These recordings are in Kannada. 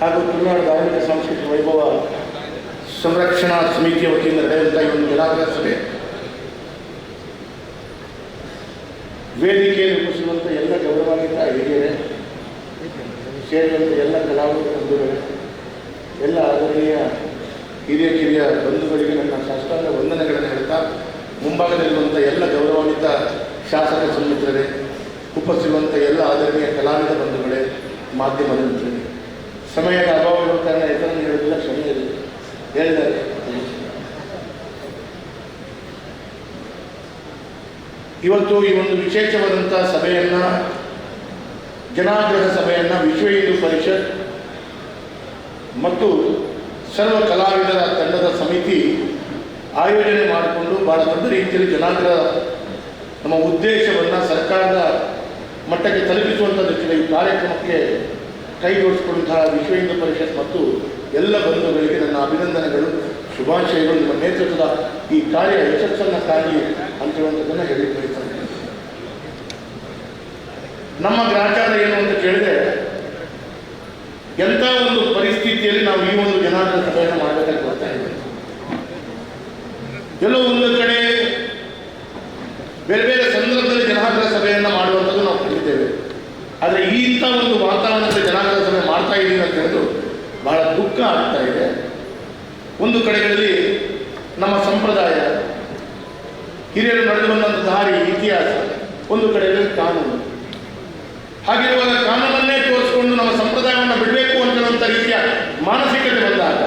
ಹಾಗೂ ತುಳುನಾಡು ಧಾರ್ಮಿಕ ಸಾಂಸ್ಕೃತಿಕ ವೈಭವ ಸಂರಕ್ಷಣಾ ಸಮಿತಿಯ ವತಿಯಿಂದ ನಡೆಯುವಂಥ ಈ ಒಂದು ಜನಾಗ್ರಹ ಸಭೆ ವೇದಿಕೆಯಲ್ಲಿ ಎಲ್ಲ ಗೌರವಾನ್ವಿತ ಹಿರಿಯರೇ ಸೇರಿದಂಥ ಎಲ್ಲ ಕಲಾವಿದ ಬಂಧುಗಳೇ, ಎಲ್ಲ ಆದರಣೀಯ ಹಿರಿಯ ಕಿರಿಯ ಬಂಧುಗಳಿಗೆ ನನ್ನ ಸಾಷ್ಟಾಂಗ ವಂದನೆಗಳನ್ನು ಹೇಳ್ತಾ ಮುಂಭಾಗದಲ್ಲಿರುವಂಥ ಎಲ್ಲ ಗೌರವಾನ್ವಿತ ಶಾಸಕ ಸನ್ಮಿತ್ರರೇ ಉಪಸ್ಥಿರುವಂಥ ಎಲ್ಲ ಆದರಣೀಯ ಕಲಾವಿದ ಬಂಧುಗಳೇ, ಮಾಧ್ಯಮದ ಮಿತ್ರರೇ. ಸಮಯದ ಅಭಾವ ಇರುವ ಕಾರಣ ಇರಲಿ ಹೇಳಿದ್ದಾರೆ. ಇವತ್ತು ಈ ಒಂದು ವಿಶೇಷವಾದಂಥ ಸಭೆಯನ್ನು, ಜನಾಗ್ರಹ ಸಭೆಯನ್ನು ವಿಶ್ವ ಹಿಂದೂ ಪರಿಷತ್ ಮತ್ತು ಸರ್ವ ಕಲಾವಿದರ ತಂಡದ ಸಮಿತಿ ಆಯೋಜನೆ ಮಾಡಿಕೊಂಡು ಬಹಳ ದೊಡ್ಡ ರೀತಿಯಲ್ಲಿ ಜನಾಗ್ರಹ, ನಮ್ಮ ಉದ್ದೇಶವನ್ನು ಸರ್ಕಾರದ ಮಟ್ಟಕ್ಕೆ ತಲುಪಿಸುವಂಥ ಈ ಕಾರ್ಯಕ್ರಮಕ್ಕೆ ಕೈ ಜೋಡಿಸಿಕೊಂಡಂತಹ ವಿಶ್ವ ಹಿಂದೂ ಪರಿಷತ್ ಮತ್ತು ಎಲ್ಲ ಬಂಧುಗಳಿಗೆ ನನ್ನ ಅಭಿನಂದನೆಗಳು, ಶುಭಾಶಯಗಳು, ನಿಮ್ಮ ನೇತೃತ್ವದ ಈ ಕಾರ್ಯ ಯಶಸ್ಸನ್ನು ಕಾಣಿ ಅಂತ ಹೇಳುವಂಥದ್ದನ್ನು ಹೇಳಿ ನಮ್ಮ ಗ್ರಾಚಾರ ಏನು ಅಂತ ಕೇಳಿದ್ರೆ, ಎಂಥ ಒಂದು ಪರಿಸ್ಥಿತಿಯಲ್ಲಿ ನಾವು ಈ ಒಂದು ಜನಾಂಗ ಸಭೆಯನ್ನು ಮಾಡಬೇಕಾಗಿ ಬರ್ತಾ ಇದ್ದೇವೆ ಎಲ್ಲೋ ಒಂದು ಕಡೆ ಬೇರೆ ಬೇರೆ ಸಂದರ್ಭದಲ್ಲಿ ಜನಾಂಗ ಸಭೆಯನ್ನು ಮಾಡುವಂಥದ್ದು ನಾವು ಕಂಡಿದ್ದೇವೆ ಆದರೆ ಈ ಇಂಥ ಒಂದು ವಾತಾವರಣದಲ್ಲಿ ಜನಾಂಗ ಸಭೆ ಮಾಡ್ತಾ ಇದ್ದೀವಿ ಅಂತ ಹೇಳಿದ್ರು. ಬಹಳ ದುಃಖ ಆಗ್ತಾ ಇದೆ. ಒಂದು ಕಡೆಗಳಲ್ಲಿ ನಮ್ಮ ಸಂಪ್ರದಾಯ, ಹಿರಿಯರು ನಡೆದು ಬಂದಂಥ ದಾರಿ, ಇತಿಹಾಸ, ಒಂದು ಕಡೆಯಲ್ಲಿ ಕಾನೂನು. ಹಾಗಿರುವಾಗ ಕಾನೂನನ್ನೇ ತೋರಿಸಿಕೊಂಡು ನಮ್ಮ ಸಂಪ್ರದಾಯವನ್ನು ಬಿಡಬೇಕು ಅಂತ ಹೇಳುವಂಥ ರೀತಿಯ ಮಾನಸಿಕತೆ ಬಂದಾಗ,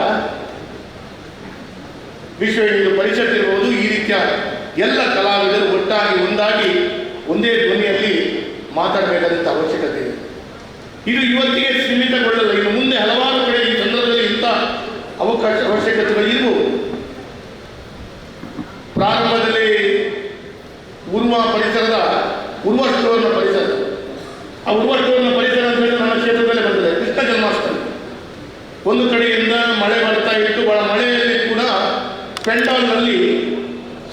ವಿಶ್ವ ಹಿಂದೂ ಪರಿಷತ್ ಇರ್ಬೋದು, ಈ ರೀತಿಯ ಎಲ್ಲ ಕಲಾವಿದರು ಒಟ್ಟಾಗಿ ಒಂದಾಗಿ ಒಂದೇ ಧ್ವನಿಯಲ್ಲಿ ಮಾತಾಡಬೇಕಾದಂಥ ಅವಶ್ಯಕತೆ ಇದೆ. ಇದು ಇವತ್ತಿಗೆ ಸೀಮಿತಗೊಳ್ಳಲ್ಲ. ಇನ್ನು ಮುಂದೆ ಹಲವಾರು ಕಡೆ ಈ ಸಂದರ್ಭದಲ್ಲಿ ಇಂಥ ಅವಕಾಶ, ಅವಶ್ಯಕತೆಗಳು ಇರಬಹುದು ಪ್ರಾರಂಭದಲ್ಲಿ ಉರ್ವ ಪರಿಸರದ ಉರ್ವ ಸ್ಟೋರ್ನ ಪರಿಸರ. ಆ ಉರ್ವ ಸ್ಟೋರ್ನ ಪರಿಸರ ಅಂತ ಹೇಳಿ ನಮ್ಮ ಕ್ಷೇತ್ರದಲ್ಲೇ ಬರ್ತದೆ ಕೃಷ್ಣ ಜನ್ಮಾಷ್ಟಮಿ ಒಂದು ಕಡೆಯಿಂದ ಮಳೆ ಬರ್ತಾ ಇತ್ತು ಬಹಳ ಮಳೆಯಲ್ಲಿ ಕೂಡ ಪೆಂಡಾಲ್ನಲ್ಲಿ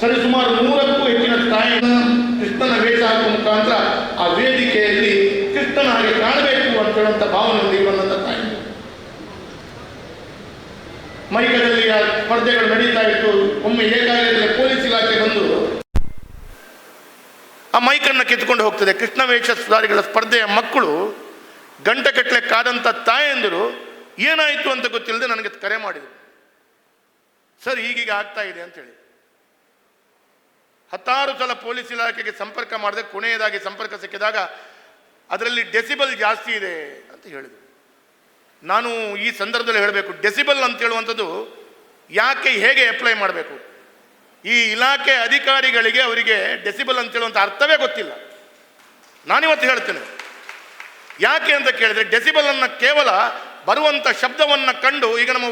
ಸರಿಸುಮಾರು ನೂರಕ್ಕೂ ಹೆಚ್ಚಿನ ತಾಯಿನ ಕೃಷ್ಣನ ವೇಷ ಹಾಕುವ ಮುಖಾಂತರ ಆ ವೇದಿಕೆಯಲ್ಲಿ ಕೃಷ್ಣನ ಹಾಗೆ ಕಾಣಬೇಕು ಅಂತ ಹೇಳುವಂಥ ಭಾವನೆಯೊಂದಿಗೆ ಬಂದಂಥ ತಾಯಿ ಮೈಕದಲ್ಲಿ ಆ ಸ್ಪರ್ಧೆಗಳು ನಡೀತಾ ಇತ್ತು. ಒಮ್ಮೆ ಏಕಾಗ್ರದಲ್ಲಿ ಪೊಲೀಸ್ ಇಲಾಖೆ ಬಂದು ಆ ಮೈಕನ್ನು ಕಿತ್ಕೊಂಡು ಹೋಗ್ತದೆ. ಕೃಷ್ಣ ವೇಷಧಾರಿಗಳ ಸ್ಪರ್ಧೆಯ ಮಕ್ಕಳು ಗಂಟೆಗಟ್ಟಲೆ ಕಾದಂಥ ತಾಯಂದಿರು ಏನಾಯಿತು ಅಂತ ಗೊತ್ತಿಲ್ಲದೆ ನನಗೆ ಕರೆ ಮಾಡಿದರು. ಸರ್, ಹೀಗೀಗೆ ಆಗ್ತಾ ಇದೆ ಅಂತೇಳಿ ಹತ್ತಾರು ಸಲ ಪೊಲೀಸ್ ಇಲಾಖೆಗೆ ಸಂಪರ್ಕ ಮಾಡಿದೆ. ಕೊನೆಯದಾಗಿ ಸಂಪರ್ಕ ಸಿಕ್ಕಿದಾಗ ಅದರಲ್ಲಿ ಡೆಸಿಬಲ್ ಜಾಸ್ತಿ ಇದೆ ಅಂತ ಹೇಳಿದರು. ನಾನು ಈ ಸಂದರ್ಭದಲ್ಲಿ ಹೇಳಬೇಕು, ಡೆಸಿಬಲ್ ಅಂತ ಹೇಳುವಂಥದ್ದು ಯಾಕೆ ಹೇಗೆ ಅಪ್ಲೈ ಮಾಡಬೇಕು? ಈ ಇಲಾಖೆ ಅಧಿಕಾರಿಗಳಿಗೆ ಅವರಿಗೆ ಡೆಸಿಬಲ್ ಅಂತ ಹೇಳುವಂಥ ಅರ್ಥವೇ ಗೊತ್ತಿಲ್ಲ. ನಾನಿವತ್ತು ಹೇಳ್ತೇನೆ. ಯಾಕೆ ಅಂತ ಕೇಳಿದ್ರೆ ಡೆಸಿಬಲ್ ಅನ್ನ ಕೇವಲ ಬರುವಂಥ ಶಬ್ದವನ್ನು ಕಂಡು ಈಗ ನಮ್ಮ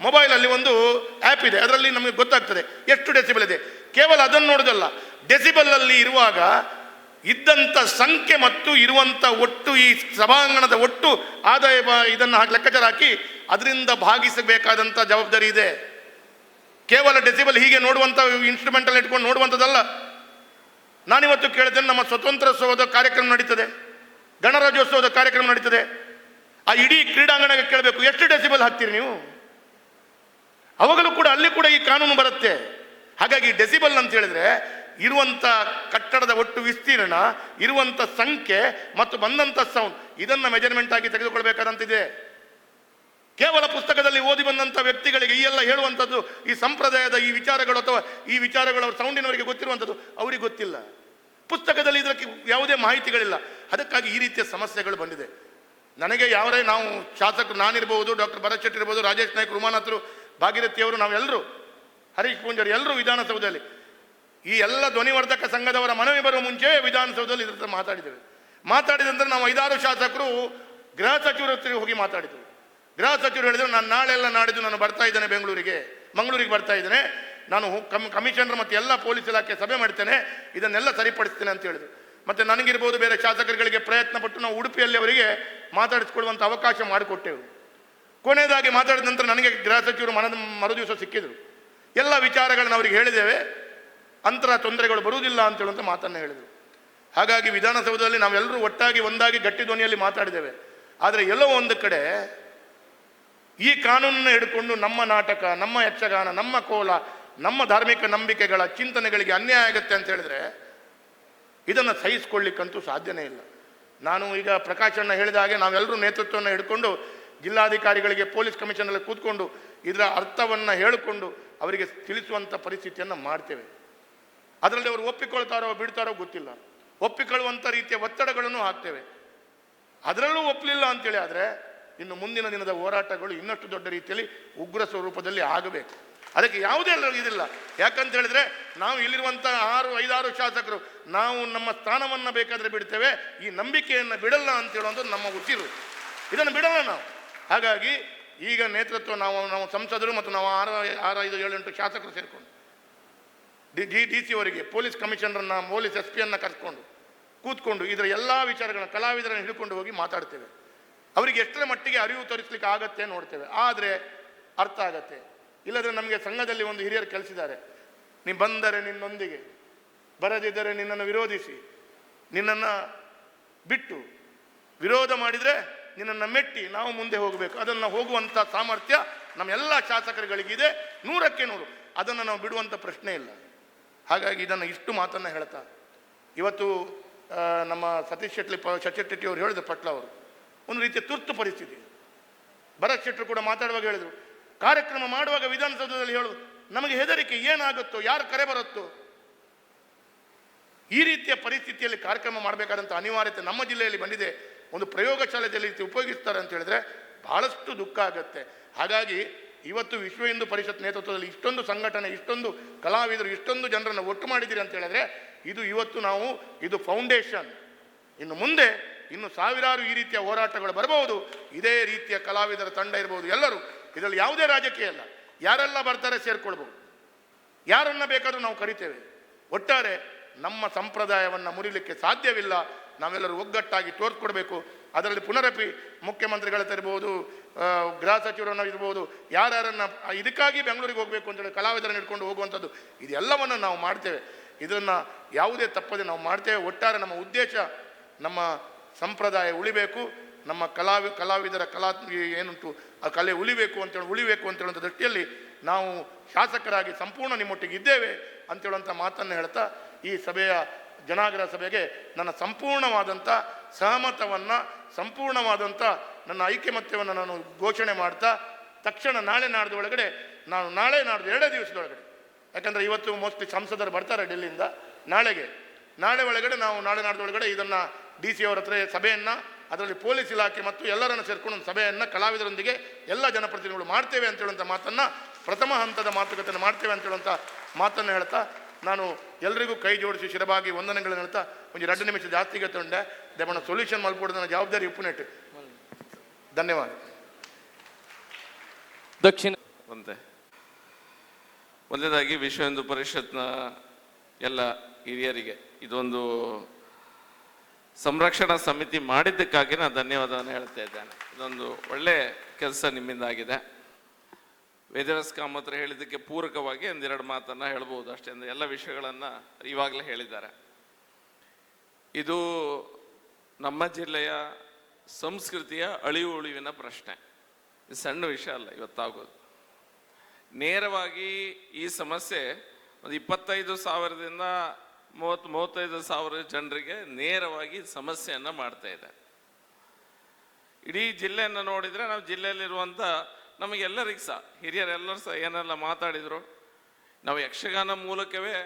ಮೊಬೈಲಲ್ಲಿ ಒಂದು ಆ್ಯಪ್ ಇದೆ. ಅದರಲ್ಲಿ ನಮಗೆ ಗೊತ್ತಾಗ್ತದೆ ಎಷ್ಟು ಡೆಸಿಬಲ್ ಇದೆ. ಕೇವಲ ಅದನ್ನು ನೋಡೋದಲ್ಲ. ಡೆಸಿಬಲ್ ಅಲ್ಲಿ ಇರುವಾಗ ಇದ್ದಂಥ ಸಂಖ್ಯೆ ಮತ್ತು ಇರುವಂಥ ಒಟ್ಟು ಈ ಸಭಾಂಗಣದ ಒಟ್ಟು ಆದಾಯ ಇದನ್ನು ಲೆಕ್ಕಾಚಾರ ಹಾಕಿ ಅದರಿಂದ ಭಾಗಿಸಬೇಕಾದಂಥ ಜವಾಬ್ದಾರಿ ಇದೆ. ಕೇವಲ ಡೆಸಿಬಲ್ ಹೀಗೆ ನೋಡುವಂಥ ಇನ್ಸ್ಟ್ರೂಮೆಂಟಲ್ಲಿ ಇಟ್ಕೊಂಡು ನೋಡುವಂಥದ್ದಲ್ಲ. ನಾನಿವತ್ತು ಕೇಳ್ತೇನೆ, ನಮ್ಮ ಸ್ವತಂತ್ರೋತ್ಸವದ ಕಾರ್ಯಕ್ರಮ ನಡೀತದೆ. ಗಣರಾಜ್ಯೋತ್ಸವದ ಕಾರ್ಯಕ್ರಮ ನಡೀತದೆ. ಆ ಇಡೀ ಕ್ರೀಡಾಂಗಣಕ್ಕೆ ಕೇಳಬೇಕು, ಎಷ್ಟು ಡೆಸಿಬಲ್ ಹಾಕ್ತೀರಿ ನೀವು? ಅವಾಗಲೂ ಕೂಡ ಅಲ್ಲಿ ಕೂಡ ಈ ಕಾನೂನು ಬರುತ್ತೆ. ಹಾಗಾಗಿ ಡೆಸಿಬಲ್ ಅಂತ ಹೇಳಿದ್ರೆ ಇರುವಂಥ ಕಟ್ಟಡದ ಒಟ್ಟು ವಿಸ್ತೀರ್ಣ ಇರುವಂಥ ಸಂಖ್ಯೆ ಮತ್ತು ಬಂದಂಥ ಸೌಂಡ್ ಇದನ್ನು ಮೆಜರ್ಮೆಂಟ್ ಆಗಿ ತೆಗೆದುಕೊಳ್ಬೇಕಾದಂತಿದೆ. ಕೇವಲ ಪುಸ್ತಕದಲ್ಲಿ ಓದಿ ಬಂದಂಥ ವ್ಯಕ್ತಿಗಳಿಗೆ ಈ ಎಲ್ಲ ಹೇಳುವಂಥದ್ದು, ಈ ಸಂಪ್ರದಾಯದ ಈ ವಿಚಾರಗಳು ಅಥವಾ ಈ ವಿಚಾರಗಳು ಅವ್ರ ಸೌಂಡಿನವರಿಗೆ ಗೊತ್ತಿರುವಂಥದ್ದು ಅವರಿಗೆ ಗೊತ್ತಿಲ್ಲ. ಪುಸ್ತಕದಲ್ಲಿ ಇದಕ್ಕೆ ಯಾವುದೇ ಮಾಹಿತಿಗಳಿಲ್ಲ. ಅದಕ್ಕಾಗಿ ಈ ರೀತಿಯ ಸಮಸ್ಯೆಗಳು ಬಂದಿದೆ. ನನಗೆ ಯಾವರೇ ನಾವು ಶಾಸಕರು, ನಾನಿರ್ಬೋದು, ಡಾಕ್ಟರ್ ಭರತ್ ಶೆಟ್ಟಿ ಇರ್ಬೋದು, ರಾಜೇಶ್ ನಾಯ್ಕ್, ರುಮಾನಾಥರು, ಭಾಗೀರಥಿಯವರು ನಾವೆಲ್ಲರೂ ಹರೀಶ್ ಪೂಂಜರು ಎಲ್ಲರೂ ವಿಧಾನಸೌಧದಲ್ಲಿ. ಈ ಎಲ್ಲ ಧ್ವನಿವರ್ಧಕ ಸಂಘದವರ ಮನವಿ ಬರುವ ಮುಂಚೆ ವಿಧಾನಸೌಧದಲ್ಲಿ ಇದ್ರ ಮಾತಾಡಿದ್ದೇವೆ. ಮಾತಾಡಿದ ನಂತರ ನಾವು ಐದಾರು ಶಾಸಕರು ಗೃಹ ಸಚಿವರ ಹೋಗಿ ಮಾತಾಡಿದ್ರು ಗೃಹ ಸಚಿವರು ಹೇಳಿದ್ರು, ನಾನು ನಾಳೆ ಎಲ್ಲ ನಾಡಿದ್ದು ನಾನು ಬರ್ತಾ ಇದ್ದೇನೆ ಬೆಂಗಳೂರಿಗೆ. ಮಂಗಳೂರಿಗೆ ಬರ್ತಾ ಇದ್ದೇನೆ. ನಾನು ಕಮ್ ಕಮಿಷನರ್ ಮತ್ತು ಎಲ್ಲ ಪೊಲೀಸ್ ಇಲಾಖೆ ಸಭೆ ಮಾಡ್ತೇನೆ. ಇದನ್ನೆಲ್ಲ ಸರಿಪಡಿಸ್ತೇನೆ ಅಂತ ಹೇಳಿದ್ರು. ಮತ್ತೆ ನನಗಿರ್ಬೋದು ಬೇರೆ ಶಾಸಕರುಗಳಿಗೆ ಪ್ರಯತ್ನ ಪಟ್ಟು ನಾವು ಉಡುಪಿಯಲ್ಲಿ ಅವರಿಗೆ ಮಾತಾಡಿಸ್ಕೊಳ್ಳುವಂಥ ಅವಕಾಶ ಮಾಡಿಕೊಟ್ಟೆವು. ಕೊನೆಯದಾಗಿ ಮಾತಾಡಿದ ನಂತರ ನನಗೆ ಗೃಹ ಸಚಿವರು ಮನದ ಮರುದಿವಸ ಸಿಕ್ಕಿದ್ರು. ಎಲ್ಲ ವಿಚಾರಗಳನ್ನು ಅವರಿಗೆ ಹೇಳಿದ್ದೇವೆ. ಅಂತರ ತೊಂದರೆಗಳು ಬರುವುದಿಲ್ಲ ಅಂತ ಹೇಳುವಂಥ ಮಾತನ್ನು ಹೇಳಿದರು. ಹಾಗಾಗಿ ವಿಧಾನಸೌಧದಲ್ಲಿ ನಾವೆಲ್ಲರೂ ಒಟ್ಟಾಗಿ ಒಂದಾಗಿ ಗಟ್ಟಿ ಧ್ವನಿಯಲ್ಲಿ ಮಾತಾಡಿದ್ದೇವೆ. ಆದರೆ ಎಲ್ಲೋ ಒಂದು ಕಡೆ ಈ ಕಾನೂನನ್ನು ಹಿಡ್ಕೊಂಡು ನಮ್ಮ ನಾಟಕ, ನಮ್ಮ ಯಕ್ಷಗಾನ, ನಮ್ಮ ಕೋಲ, ನಮ್ಮ ಧಾರ್ಮಿಕ ನಂಬಿಕೆಗಳ ಚಿಂತನೆಗಳಿಗೆ ಅನ್ಯಾಯ ಆಗುತ್ತೆ ಅಂತ ಹೇಳಿದ್ರೆ ಇದನ್ನು ಸಹಿಸಿಕೊಳ್ಳಿಕ್ಕಂತೂ ಸಾಧ್ಯನೇ ಇಲ್ಲ. ನಾನು ಈಗ ಪ್ರಕಾಶಣ್ಣ ಹೇಳಿದ ಹಾಗೆ ನಾವೆಲ್ಲರೂ ನೇತೃತ್ವವನ್ನು ಹಿಡ್ಕೊಂಡು ಜಿಲ್ಲಾಧಿಕಾರಿಗಳಿಗೆ, ಪೊಲೀಸ್ ಕಮಿಷನಲ್ಲಿ ಕೂತ್ಕೊಂಡು ಇದರ ಅರ್ಥವನ್ನು ಹೇಳಿಕೊಂಡು ಅವರಿಗೆ ತಿಳಿಸುವಂಥ ಪರಿಸ್ಥಿತಿಯನ್ನು ಮಾಡ್ತೇವೆ. ಅದರಲ್ಲಿ ಅವರು ಒಪ್ಪಿಕೊಳ್ತಾರೋ ಬಿಡ್ತಾರೋ ಗೊತ್ತಿಲ್ಲ. ಒಪ್ಪಿಕೊಳ್ಳುವಂಥ ರೀತಿಯ ಒತ್ತಡಗಳನ್ನು ಹಾಕ್ತೇವೆ. ಅದರಲ್ಲೂ ಒಪ್ಪಲಿಲ್ಲ ಅಂತೇಳಿ ಆದರೆ ಇನ್ನು ಮುಂದಿನ ದಿನದ ಹೋರಾಟಗಳು ಇನ್ನಷ್ಟು ದೊಡ್ಡ ರೀತಿಯಲ್ಲಿ ಉಗ್ರ ಸ್ವರೂಪದಲ್ಲಿ ಆಗಬೇಕು. ಅದಕ್ಕೆ ಯಾವುದೇ ಇದಿಲ್ಲ. ಯಾಕಂತ ಹೇಳಿದ್ರೆ ನಾವು ಇಲ್ಲಿರುವಂಥ ಆರು, ಐದಾರು ಶಾಸಕರು, ನಾವು ನಮ್ಮ ಸ್ಥಾನವನ್ನು ಬೇಕಾದರೆ ಬಿಡ್ತೇವೆ, ಈ ನಂಬಿಕೆಯನ್ನು ಬಿಡಲ್ಲ ಅಂತ ಹೇಳುವಂಥದ್ದು ನಮ್ಮ ಉಸಿರು ಇದನ್ನು ಬಿಡಲ್ಲ ನಾವು. ಹಾಗಾಗಿ ಈಗ ನೇತೃತ್ವ ನಾವು ನಾವು ಸಂಸದರು ಮತ್ತು ನಾವು ಆರು ಆರು, ಐದು, ಏಳು, ಎಂಟು ಶಾಸಕರು ಸೇರಿಕೊಂಡು, ಡಿ ಡಿ ಡಿ ಸಿ ಅವರಿಗೆ, ಪೊಲೀಸ್ ಕಮಿಷನರನ್ನ ಪೊಲೀಸ್ ಎಸ್ ಪಿಯನ್ನು ಕರೆಸ್ಕೊಂಡು ಕೂತ್ಕೊಂಡು ಇದರ ಎಲ್ಲ ವಿಚಾರಗಳನ್ನ, ಕಲಾವಿದರನ್ನು ಹಿಡ್ಕೊಂಡು ಹೋಗಿ ಮಾತಾಡ್ತೇವೆ. ಅವರಿಗೆ ಎಷ್ಟರ ಮಟ್ಟಿಗೆ ಅರಿವು ತೋರಿಸ್ಲಿಕ್ಕೆ ಆಗತ್ತೆ ನೋಡ್ತೇವೆ. ಆದರೆ ಅರ್ಥ ಆಗತ್ತೆ. ಇಲ್ಲದ್ರೆ ನಮಗೆ ಸಂಘದಲ್ಲಿ ಒಂದು ಹಿರಿಯರು ಕಲಿಸಿದ್ದಾರೆ ನೀ ಬಂದರೆ ನಿನ್ನೊಂದಿಗೆ, ಬರದಿದ್ದರೆ ನಿನ್ನನ್ನು ವಿರೋಧಿಸಿ, ನಿನ್ನನ್ನು ಬಿಟ್ಟು ವಿರೋಧ ಮಾಡಿದರೆ ನಿನ್ನನ್ನು ಮೆಟ್ಟಿ ನಾವು ಮುಂದೆ ಹೋಗಬೇಕು. ಅದನ್ನು ಹೋಗುವಂಥ ಸಾಮರ್ಥ್ಯ ನಮ್ಮೆಲ್ಲ ಶಾಸಕರುಗಳಿಗಿದೆ. ನೂರಕ್ಕೆ ನೂರು. ಅದನ್ನು ನಾವು ಬಿಡುವಂಥ ಪ್ರಶ್ನೆ ಇಲ್ಲ. ಹಾಗಾಗಿ ಇದನ್ನು ಇಷ್ಟು ಮಾತನ್ನು ಹೇಳ್ತಾ. ಇವತ್ತು ನಮ್ಮ ಸತೀಶ್ ಶೆಟ್ಟಿ ಪ ಸತೀಶ್ ಶೆಟ್ಟಿ ಅವರು ಹೇಳಿದ್ರು ಪಟ್ಲ ಅವರು ಒಂದು ರೀತಿಯ ತುರ್ತು ಪರಿಸ್ಥಿತಿ. ಭರತ್ ಶೆಟ್ಟರು ಕೂಡ ಮಾತಾಡುವಾಗ ಹೇಳಿದರು, ಕಾರ್ಯಕ್ರಮ ಮಾಡುವಾಗ ವಿಧಾನಸೌಧದಲ್ಲಿ ಹೇಳು ನಮಗೆ ಹೆದರಿಕೆ ಏನಾಗುತ್ತೋ, ಯಾರು ಕರೆ ಬರುತ್ತೋ. ಈ ರೀತಿಯ ಪರಿಸ್ಥಿತಿಯಲ್ಲಿ ಕಾರ್ಯಕ್ರಮ ಮಾಡಬೇಕಾದಂಥ ಅನಿವಾರ್ಯತೆ ನಮ್ಮ ಜಿಲ್ಲೆಯಲ್ಲಿ ಬಂದಿದೆ. ಒಂದು ಪ್ರಯೋಗಶಾಲೆಯಲ್ಲಿ ರೀತಿ ಉಪಯೋಗಿಸ್ತಾರೆ ಅಂತ ಹೇಳಿದ್ರೆ ಬಹಳಷ್ಟು ದುಃಖ ಆಗುತ್ತೆ. ಹಾಗಾಗಿ ಇವತ್ತು ವಿಶ್ವ ಹಿಂದೂ ಪರಿಷತ್ ನೇತೃತ್ವದಲ್ಲಿ ಇಷ್ಟೊಂದು ಸಂಘಟನೆ, ಇಷ್ಟೊಂದು ಕಲಾವಿದರು, ಇಷ್ಟೊಂದು ಜನರನ್ನು ಒಟ್ಟು ಮಾಡಿದ್ದೀರಿ ಅಂತ ಹೇಳಿದ್ರೆ, ಇದು ಇವತ್ತು ನಾವು, ಇದು ಫೌಂಡೇಶನ್. ಇನ್ನು ಮುಂದೆ ಇನ್ನು ಸಾವಿರಾರು ಈ ರೀತಿಯ ಹೋರಾಟಗಳು ಬರಬಹುದು. ಇದೇ ರೀತಿಯ ಕಲಾವಿದರ ತಂಡ ಇರಬಹುದು ಎಲ್ಲರೂ. ಇದರಲ್ಲಿ ಯಾವುದೇ ರಾಜಕೀಯ ಅಲ್ಲ ಯಾರೆಲ್ಲ ಬರ್ತಾರೆ ಸೇರ್ಕೊಳ್ಬಹುದು ಯಾರನ್ನ ಬೇಕಾದರೂ ನಾವು ಕರಿತೇವೆ. ಒಟ್ಟಾರೆ ನಮ್ಮ ಸಂಪ್ರದಾಯವನ್ನು ಮುರಿಲಿಕ್ಕೆ ಸಾಧ್ಯವಿಲ್ಲ. ನಾವೆಲ್ಲರೂ ಒಗ್ಗಟ್ಟಾಗಿ ತೋರಿಸ್ಕೊಡ್ಬೇಕು. ಅದರಲ್ಲಿ ಪುನರಪಿ ಮುಖ್ಯಮಂತ್ರಿಗಳ ತರಬಹುದು ಗೃಹ ಸಚಿವರನ್ನು ಇರ್ಬೋದು, ಯಾರ್ಯಾರನ್ನು ಇದಕ್ಕಾಗಿ ಬೆಂಗಳೂರಿಗೆ ಹೋಗಬೇಕು ಅಂತೇಳಿ ಕಲಾವಿದರನ್ನು ಹಿಡ್ಕೊಂಡು ಹೋಗುವಂಥದ್ದು ಇದೆಲ್ಲವನ್ನು ನಾವು ಮಾಡ್ತೇವೆ. ಇದನ್ನು ಯಾವುದೇ ತಪ್ಪದೆ ನಾವು ಮಾಡ್ತೇವೆ. ಒಟ್ಟಾರೆ ನಮ್ಮ ಉದ್ದೇಶ ನಮ್ಮ ಸಂಪ್ರದಾಯ ಉಳಿಬೇಕು, ನಮ್ಮ ಕಲಾವಿ, ಕಲಾವಿದರ ಕಲಾ ಏನುಂಟು, ಆ ಕಲೆ ಉಳಿಬೇಕು ಅಂತೇಳಿ ಉಳಿಬೇಕು ಅಂತ ಹೇಳುವಂಥ ದೃಷ್ಟಿಯಲ್ಲಿ ನಾವು ಶಾಸಕರಾಗಿ ಸಂಪೂರ್ಣ ನಿಮ್ಮೊಟ್ಟಿಗೆ ಇದ್ದೇವೆ ಅಂತೇಳುವಂಥ ಮಾತನ್ನು ಹೇಳ್ತಾ, ಈ ಸಭೆಯ ಜನಾಗ್ರಹ ಸಭೆಗೆ ನನ್ನ ಸಂಪೂರ್ಣವಾದಂಥ ಸಹಮತವನ್ನು, ಸಂಪೂರ್ಣವಾದಂಥ ನನ್ನ ಐಕ್ಯಮತ್ಯವನ್ನು ನಾನು ಘೋಷಣೆ ಮಾಡ್ತಾ, ತಕ್ಷಣ ನಾಳೆ ನಾಡ್ದು ಒಳಗಡೆ, ನಾನು ನಾಳೆ ನಾಡ್ದು ಎರಡೇ ದಿವಸದೊಳಗಡೆ. ಯಾಕಂದರೆ ಇವತ್ತು ಮೋಸ್ಟ್ಲಿ ಸಂಸದರು ಬರ್ತಾರೆ ಡೆಲ್ಲಿಯಿಂದ, ನಾಳೆಗೆ. ನಾಳೆ ಒಳಗಡೆ ನಾವು ನಾಳೆ ನಾಡ್ದು ಒಳಗಡೆ ಇದನ್ನು ಡಿ ಸಿ ಅವರ ಹತ್ರ ಸಭೆಯನ್ನು ಅದರಲ್ಲಿ ಪೊಲೀಸ್ ಇಲಾಖೆ ಮತ್ತು ಎಲ್ಲರನ್ನು ಸೇರಿಕೊಂಡು ಒಂದು ಸಭೆಯನ್ನು ಕಲಾವಿದರೊಂದಿಗೆ ಎಲ್ಲ ಜನಪ್ರತಿನಿಧಿಗಳು ಮಾಡ್ತೇವೆ ಅಂತ ಹೇಳುವಂಥ ಮಾತನ್ನು ಪ್ರಥಮ ಹಂತದ ಮಾತುಕತೆಯನ್ನು ಮಾಡ್ತೇವೆ ಅಂತ ಹೇಳುವಂಥ ಮಾತನ್ನು ಹೇಳ್ತಾ ನಾನು ಎಲ್ಲರಿಗೂ ಕೈ ಜೋಡಿಸಿ ಶಿರಬಾಗಿ ವಂದನೆಗಳನ್ನು ಹೇಳ್ತಾ ಒಂದು ಎರಡು ನಿಮಿಷ ಜಾಸ್ತಿಗೆ ತೊಂಡೆ ದೇವಣ್ಣ ಸೊಲ್ಯೂಷನ್ ಮಲ್ಪಡೋದನ್ನ ನನ್ನ ಜವಾಬ್ದಾರಿ ಉಪ್ಪುನೆಟ್ಟು. ಧನ್ಯವಾದ. ದಕ್ಷಿಣ. ಒಂದೆ. ಒಂದೇದಾಗಿ ವಿಶ್ವ ಹಿಂದೂ ಪರಿಷತ್ನ ಎಲ್ಲ ಹಿರಿಯರಿಗೆ ಇದೊಂದು ಸಂರಕ್ಷಣಾ ಸಮಿತಿ ಮಾಡಿದ್ದಕ್ಕಾಗಿ ನಾನು ಧನ್ಯವಾದವನ್ನು ಹೇಳ್ತಾ ಇದ್ದೇನೆ. ಇದೊಂದು ಒಳ್ಳೆ ಕೆಲಸ ನಿಮ್ಮಿಂದ ಆಗಿದೆ ವೇದವ್ಯಾಸ ಕಾಮತ್ರ ಹೇಳಿದ್ದಕ್ಕೆ ಪೂರಕವಾಗಿ ಒಂದೆರಡು ಮಾತನ್ನು ಹೇಳ್ಬೋದು ಅಷ್ಟೇ ಎಲ್ಲ ವಿಷಯಗಳನ್ನು ಇವಾಗಲೇ ಹೇಳಿದ್ದಾರೆ. ಇದು ನಮ್ಮ ಜಿಲ್ಲೆಯ ಸಂಸ್ಕೃತಿಯ ಅಳಿವು ಉಳಿವಿನ ಪ್ರಶ್ನೆ. ಇದು ಸಣ್ಣ ವಿಷಯ ಅಲ್ಲ, ಇವತ್ತಾಗೋದು. ನೇರವಾಗಿ ಈ ಸಮಸ್ಯೆ ಒಂದು ಇಪ್ಪತ್ತೈದು ಸಾವಿರದಿಂದ ಮೂವತ್ತು ಮೂವತ್ತೈದು ಸಾವಿರ ಜನರಿಗೆ ನೇರವಾಗಿ ಸಮಸ್ಯೆಯನ್ನು ಮಾಡ್ತಾ ಇದೆ. ಇಡೀ ಜಿಲ್ಲೆಯನ್ನು ನೋಡಿದರೆ ನಾವು ಜಿಲ್ಲೆಯಲ್ಲಿರುವಂಥ ನಮಗೆಲ್ಲರಿಗೆ ಸಹ ಹಿರಿಯರೆಲ್ಲರೂ ಸಹ ಏನೆಲ್ಲ ಮಾತಾಡಿದರು, ನಾವು ಯಕ್ಷಗಾನ ಮೂಲಕವೇ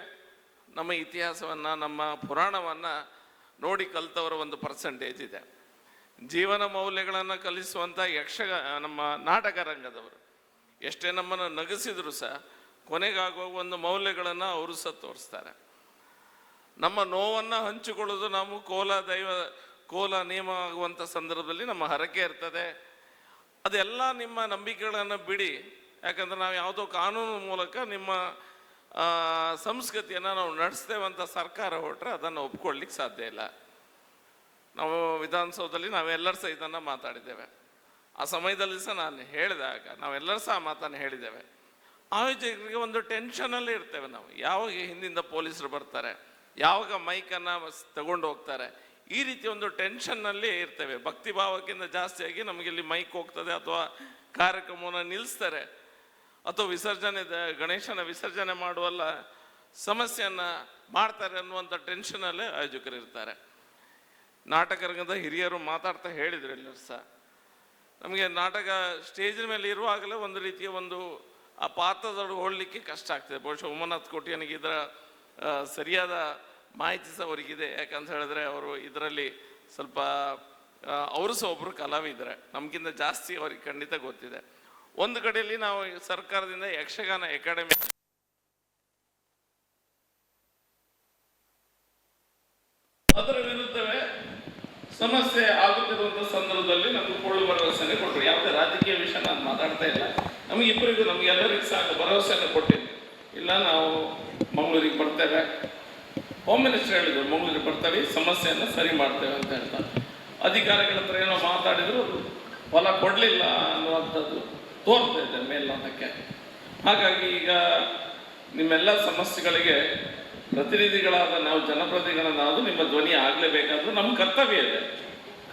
ನಮ್ಮ ಇತಿಹಾಸವನ್ನು, ನಮ್ಮ ಪುರಾಣವನ್ನು ನೋಡಿ ಕಲಿತವರ ಒಂದು ಪರ್ಸೆಂಟೇಜ್ ಇದೆ. ಜೀವನ ಮೌಲ್ಯಗಳನ್ನು ಕಲಿಸುವಂಥ ಯಕ್ಷಗ, ನಮ್ಮ ನಾಟಕ ರಂಗದವರು. ಎಷ್ಟೇ ನಮ್ಮನ್ನು ನಗಿಸಿದ್ರು ಸಹ ಕೊನೆಗಾಗುವ ಒಂದು ಮೌಲ್ಯಗಳನ್ನು ಅವರು ಸಹ ತೋರಿಸ್ತಾರೆ. ನಮ್ಮ ನೋವನ್ನು ಹಂಚಿಕೊಳ್ಳೋದು ನಾವು ಕೋಲ ದೈವ, ಕೋಲ ನಿಯಮ ಆಗುವಂಥ ಸಂದರ್ಭದಲ್ಲಿ ನಮ್ಮ ಹರಕೆ ಇರ್ತದೆ. ಅದೆಲ್ಲ ನಿಮ್ಮ ನಂಬಿಕೆಗಳನ್ನು ಬಿಡಿ. ಯಾಕಂದ್ರೆ ನಾವು ಯಾವುದೋ ಕಾನೂನು ಮೂಲಕ ನಿಮ್ಮ ಸಂಸ್ಕೃತಿಯನ್ನು ನಾವು ನಡೆಸ್ತೇವಂಥ ಸರ್ಕಾರ ಹೊರಟ್ರೆ ಅದನ್ನು ಒಪ್ಕೊಳ್ಳಿಕ್ಕೆ ಸಾಧ್ಯ ಇಲ್ಲ. ನಾವು ವಿಧಾನಸೌಧದಲ್ಲಿ ನಾವೆಲ್ಲರೂ ಸಹ ಇದನ್ನು ಮಾತಾಡಿದ್ದೇವೆ. ಆ ಸಮಯದಲ್ಲಿ ಸಹ ನಾನು ಹೇಳಿದಾಗ ನಾವೆಲ್ಲರೂ ಸಹ ಆ ಮಾತನ್ನು ಹೇಳಿದ್ದೇವೆ. ಆಯೋಜಕರಿಗೆ ಒಂದು ಟೆನ್ಷನಲ್ಲಿ ಇರ್ತೇವೆ ನಾವು. ಯಾವಾಗ ಹಿಂದಿಂದ ಪೊಲೀಸರು ಬರ್ತಾರೆ? ಯಾವಾಗ ಮೈಕನ್ನು ತಗೊಂಡು ಹೋಗ್ತಾರೆ, ಈ ರೀತಿ ಒಂದು ಟೆನ್ಷನ್ನಲ್ಲಿ ಇರ್ತೇವೆ. ಭಕ್ತಿ ಭಾವಕ್ಕಿಂತ ಜಾಸ್ತಿಯಾಗಿ ನಮಗೆ ಇಲ್ಲಿ ಮೈಕ್ ಹೋಗ್ತದೆ ಅಥವಾ ಕಾರ್ಯಕ್ರಮವನ್ನು ನಿಲ್ಲಿಸ್ತಾರೆ ಅಥವಾ ವಿಸರ್ಜನೆ ಗಣೇಶನ ವಿಸರ್ಜನೆ ಮಾಡುವಲ್ಲ, ಸಮಸ್ಯೆಯನ್ನು ಮಾಡ್ತಾರೆ ಅನ್ನುವಂಥ ಟೆನ್ಷನಲ್ಲೇ ಆಯೋಜಕರು ಇರ್ತಾರೆ. ನಾಟಕ ರಂಗದ ಹಿರಿಯರು ಮಾತಾಡ್ತಾ ಹೇಳಿದ್ರು ಎಲ್ಲರೂ ಸಹ. ನಮಗೆ ನಾಟಕ ಸ್ಟೇಜಿನ ಮೇಲೆ ಇರುವಾಗಲೇ ಒಂದು ರೀತಿಯ ಒಂದು, ಆ ಪಾತ್ರದೊಳಗೆ ಓಡಲಿಕ್ಕೆ ಕಷ್ಟ ಆಗ್ತದೆ. ಬಹುಶಃ ಉಮನಾಥ್ ಕೋಟಿಯನಿಗೆ ಇದರ ಸರಿಯಾದ ಮಾಹಿತಿ ಸಹ ಅವರಿಗಿದೆ. ಯಾಕಂತ ಹೇಳಿದ್ರೆ ಅವರು ಇದರಲ್ಲಿ ಸ್ವಲ್ಪ ಅವರು ಸಹ ಒಬ್ಬರು ಕಲಾವಿದರೆ. ನಮಗಿಂತ ಜಾಸ್ತಿ ಅವ್ರಿಗೆ ಖಂಡಿತ ಗೊತ್ತಿದೆ. ಒಂದು ಕಡೆಯಲ್ಲಿ ನಾವು ಸರ್ಕಾರದಿಂದ ಯಕ್ಷಗಾನ ಅಕಾಡೆಮಿ ಅದರ ವಿರುದ್ಧವೇ ಸಮಸ್ಯೆ ಆಗುತ್ತಿರುವಂತ ಸಂದರ್ಭದಲ್ಲಿ ನಮ್ಗೆ ಕೊಳ್ಳು ಭರವಸೆನೆ ಕೊಟ್ಟರು. ಯಾವುದೇ ರಾಜಕೀಯ ವಿಷಯ ನಾನು ಮಾತಾಡ್ತಾ ಇಲ್ಲ. ನಮಗೆ ಇಬ್ಬರಿಗೂ, ನಮ್ಗೆ ಎಲ್ಲರಿಗೂ ಸಾಕು ಭರವಸೆಯನ್ನು ಕೊಟ್ಟಿದ್ದೆ ಇಲ್ಲ, ನಾವು ಮಂಗಳೂರಿಗೆ ಬರ್ತೇವೆ ಹೋಮ್ ಮಿನಿಸ್ಟರ್ ಹೇಳಿದರು, ಮಂಗಳೂರಿಗೆ ಬರ್ತೇವೆ ಸಮಸ್ಯೆಯನ್ನು ಸರಿ ಮಾಡ್ತೇವೆ ಅಂತ ಹೇಳ್ತಾರೆ ಅಧಿಕಾರಿಗಳ ಹತ್ರ ಏನೋ ಮಾತಾಡಿದ್ರು ಹೊಲ ಕೊಡಲಿಲ್ಲ ಅನ್ನುವಂಥದ್ದು ತೋರ್ತಾ ಇದೆ ಮೇಲ್ನೋಟಕ್ಕೆ. ಹಾಗಾಗಿ ಈಗ ನಿಮ್ಮೆಲ್ಲ ಸಮಸ್ಯೆಗಳಿಗೆ ಪ್ರತಿನಿಧಿಗಳಾದ ನಾವು ಜನಪ್ರತಿನಿಧಿಗಳನ್ನಾದರೂ ನಿಮ್ಮ ಧ್ವನಿ ಆಗಲೇಬೇಕಾದ್ರೂ ನಮ್ಮ ಕರ್ತವ್ಯ ಇದೆ.